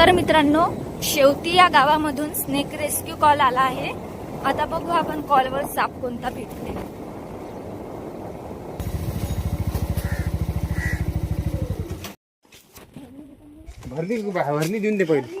तर मित्रांनो शेवती या गावामधून स्नेक रेस्क्यू कॉल आला आहे. आता बघू आपण कॉलवर साप कोणता भेटते भरली भरली देऊन दे पहिले.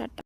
টাটা